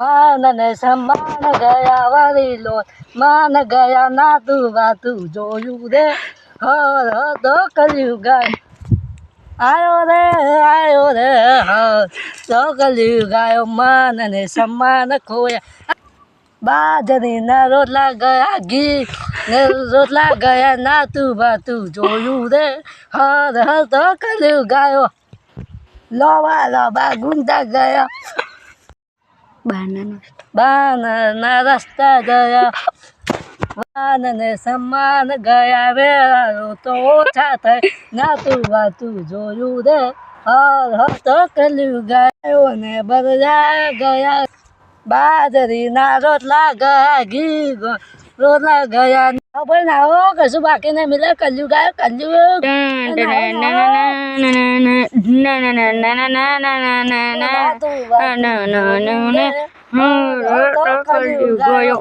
માનને સમાન ગયા વાળી લો માન ગયા ના તું વાતું જોયું રે હર હતો કર્યું ગાય આયો રે આયો રે હર તો કર્યું ગાયો માન ને સમાન ખોયા બાજરીના રોટલા ગયા ઘી ને રોટલા ગયા ના તું વાતું જોયું રે હર હર તો કર્યું ગાયો, લોવા લોબા ગુંડા ગયા. બાનના રસ્તા. ગયા. વાનને સમાન ગયા. વેળાઓ તો ઓછા થાય. નાતું વાતું જોયું રે. હર હતો કલ્યું કર્યું ગાયો ને બરજા ગયા. બાજરીના રોટલા ગયા. ઘી રોટલા ગયા. ખબર ના હો કશું બાકી નહીં. મિલે કલ્યું ગાયો કલ્યું. ગયો